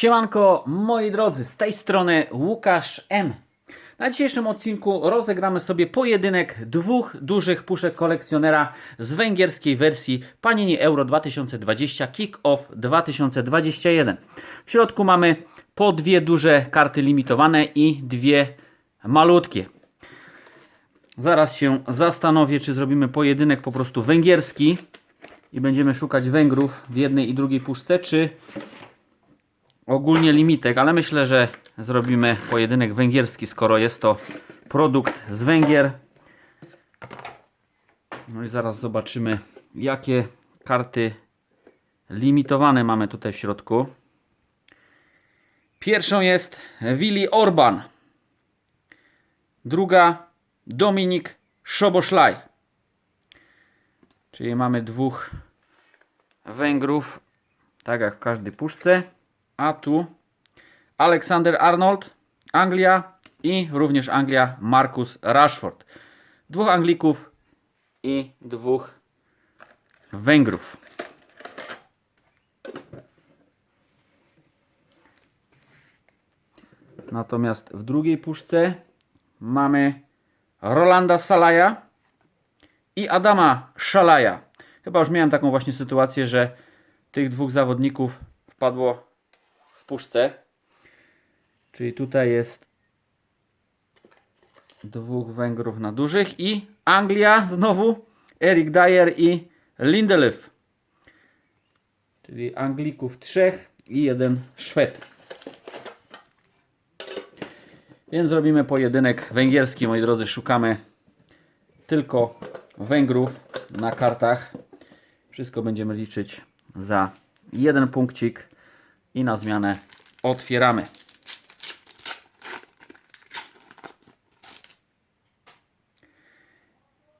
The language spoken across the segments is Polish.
Siemanko, moi drodzy, z tej strony Łukasz M. Na dzisiejszym odcinku rozegramy sobie pojedynek dwóch dużych puszek kolekcjonera z węgierskiej wersji Panini Euro 2020 Kick-Off 2021. W środku mamy po dwie duże karty limitowane i dwie malutkie. Zaraz się zastanowię, czy zrobimy pojedynek po prostu węgierski i będziemy szukać Węgrów w jednej i drugiej puszce, czy ogólnie limitek, ale myślę, że zrobimy pojedynek węgierski, skoro jest to produkt z Węgier. No i zaraz zobaczymy, jakie karty limitowane mamy tutaj w środku. Pierwszą jest Willy Orban. Druga Dominik Szoboszlaj. Czyli mamy dwóch Węgrów, tak jak w każdej puszce. A tu Aleksander Arnold, Anglia i również Anglia Marcus Rashford. Dwóch Anglików i dwóch Węgrów. Natomiast w drugiej puszce mamy Rolanda Salaja i Adama Szalaja. Chyba już miałem taką właśnie sytuację, że tych dwóch zawodników wpadło puszce. Czyli tutaj jest dwóch Węgrów na dużych i Anglia znowu Eric Dyer i Lindelöf. Czyli Anglików trzech i jeden Szwed. Więc zrobimy pojedynek węgierski, moi drodzy. Szukamy tylko Węgrów na kartach. Wszystko będziemy liczyć za jeden punkcik i na zmianę otwieramy.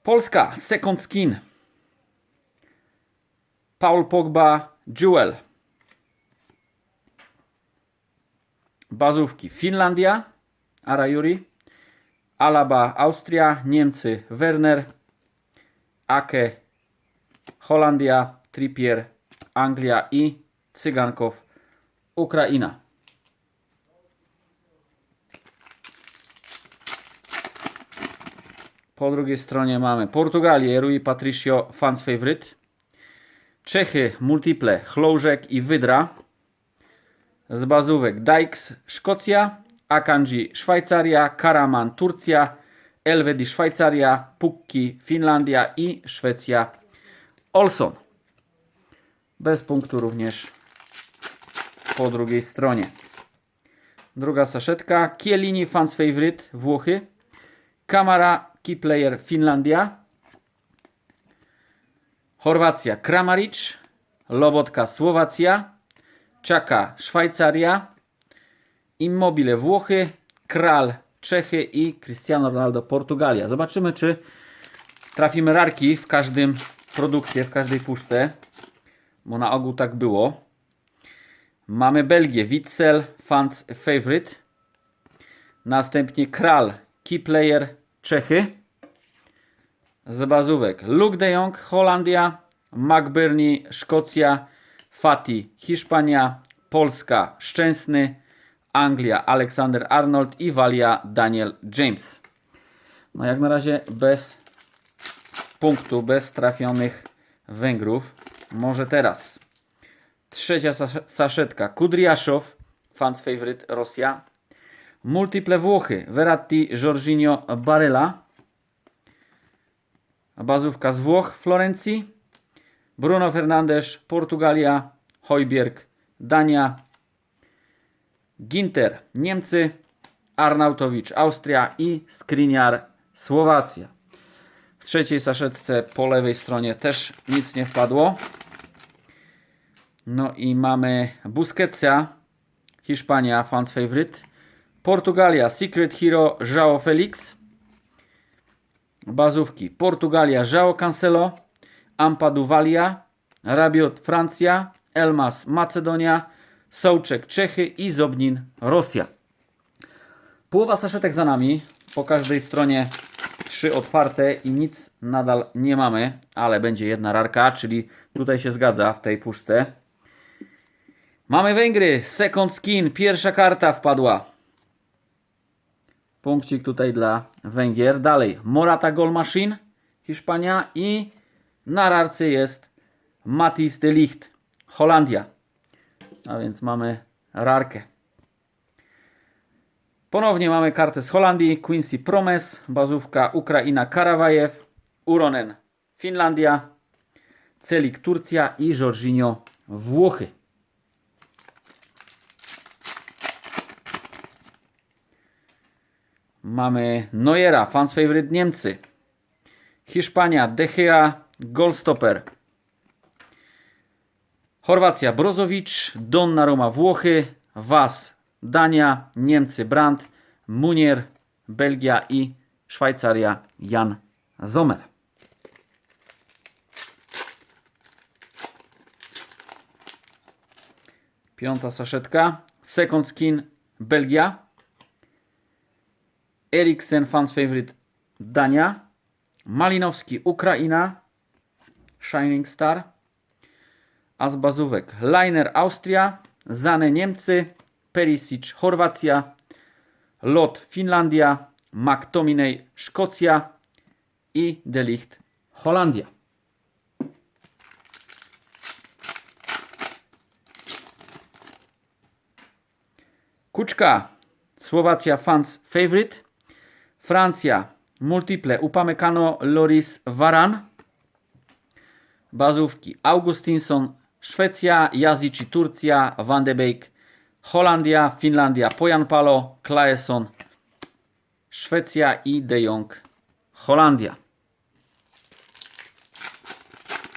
Polska, second skin. Paul Pogba, Jewel. Bazówki Finlandia, Arajuri. Alaba, Austria, Niemcy, Werner. Ake, Holandia, Trippier, Anglia i Cygankow, Ukraina. Po drugiej stronie mamy Portugalię, Rui Patricio, fans favorite. Czechy, Multiple, Chloużek i Wydra. Z bazówek Dykes, Szkocja, Akanji, Szwajcaria, Karaman, Turcja, Elvedi, Szwajcaria, Pukki, Finlandia i Szwecja, Olson. Bez punktu również po drugiej stronie. Druga saszetka. Chiellini Fans Favorite Włochy. Kamara Key Player Finlandia. Chorwacja Kramaric. Lobotka Słowacja. Czaka Szwajcaria. Immobile Włochy. Kral Czechy i Cristiano Ronaldo Portugalia. Zobaczymy, czy trafimy rarki w każdym produkcie, w każdej puszce bo na ogół tak było. Mamy Belgię, Witzel, Fans Favorite. Następnie Kral, Key Player, Czechy. Z bazówek Luke de Jong, Holandia, McBurney, Szkocja, Fati, Hiszpania, Polska, Szczęsny, Anglia, Alexander Arnold i Walia, Daniel James. No jak na razie bez punktu, bez trafionych Węgrów. Może teraz. Trzecia sas- saszetka. Kudriaszow, fans favorite Rosja. Multiple Włochy. Verratti, Jorginho, Barella. Bazówka z Włoch, Florencji. Bruno Fernandes, Portugalia. Hojbjerg, Dania. Ginter, Niemcy. Arnautowicz, Austria i Skriniar, Słowacja. W trzeciej saszetce po lewej stronie też nic nie wpadło. No i mamy Busquetsa, Hiszpania, fans favorite. Portugalia, Secret Hero, João Felix. Bazówki, Portugalia, João Cancelo, Ampaduvalia, Rabiot, Francja, Elmas, Macedonia, Sołczek, Czechy i Zobnin, Rosja. Połowa saszetek za nami. Po każdej stronie trzy otwarte i nic nadal nie mamy, ale będzie jedna rarka, czyli tutaj się zgadza w tej puszce. Mamy Węgry, second skin, pierwsza karta wpadła. Punkcik tutaj dla Węgier. Dalej, Morata Goal Machine, Hiszpania i na rarce jest Matis de Ligt, Holandia. A więc mamy rarkę. Ponownie mamy kartę z Holandii, Quincy Promes, bazówka Ukraina Karawajew, Uronen Finlandia, Celik Turcja i Jorginho Włochy. Mamy Neuera, fans favorite Niemcy. Hiszpania, De Gea, Goalstopper. Chorwacja, Brozowicz, Donnarumma, Włochy, Was, Dania, Niemcy, Brandt, Munier, Belgia i Szwajcaria, Jan Sommer. Piąta saszetka. Second skin Belgia. Eriksen fans favorite Dania. Malinowski Ukraina. Shining Star. A z bazówek Liner Austria. Zane Niemcy. Perisic Chorwacja. Lot Finlandia. McTominay Szkocja. I Delicht Holandia. Kuczka, Słowacja fans favorite. Francja, multiple. Upamecano Loris Varan. Bazówki. Augustinson, Szwecja, Jazici Turcja, Van de Beek, Holandia, Finlandia, Pojanpalo, Klaesson, Szwecja i De Jong, Holandia.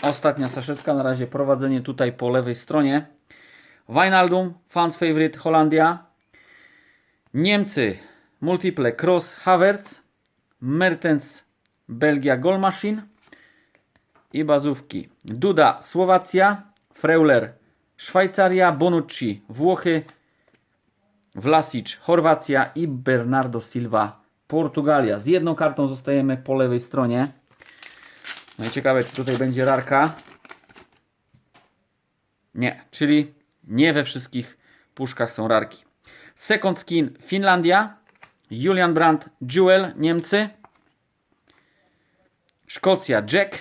Ostatnia saszetka, na razie prowadzenie tutaj po lewej stronie. Wijnaldum, fans favorite Holandia. Niemcy, multiple Cross Havertz, Mertens, Belgia Goal Machine i bazówki Duda Słowacja, Freuler Szwajcaria, Bonucci Włochy, Vlasic Chorwacja i Bernardo Silva Portugalia. Z jedną kartą zostajemy po lewej stronie. No i ciekawe, czy tutaj będzie rarka. Nie, czyli nie we wszystkich puszkach są rarki. Second skin Finlandia, Julian Brandt Jewel Niemcy, Szkocja Jack,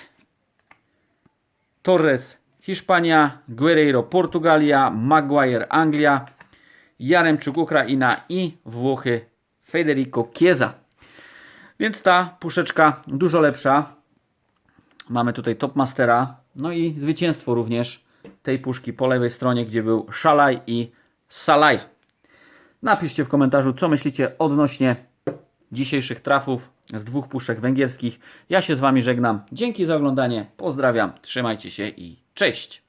Torres Hiszpania, Guerreiro Portugalia, Maguire Anglia, Jaremczuk Ukraina i Włochy Federico Chiesa. Więc ta puszeczka dużo lepsza. Mamy tutaj Topmastera, no i zwycięstwo również tej puszki po lewej stronie, gdzie był Szalaj i Salaj. Napiszcie w komentarzu, co myślicie odnośnie dzisiejszych trafów z dwóch puszek węgierskich. Ja się z Wami żegnam. Dzięki za oglądanie. Pozdrawiam. Trzymajcie się i cześć.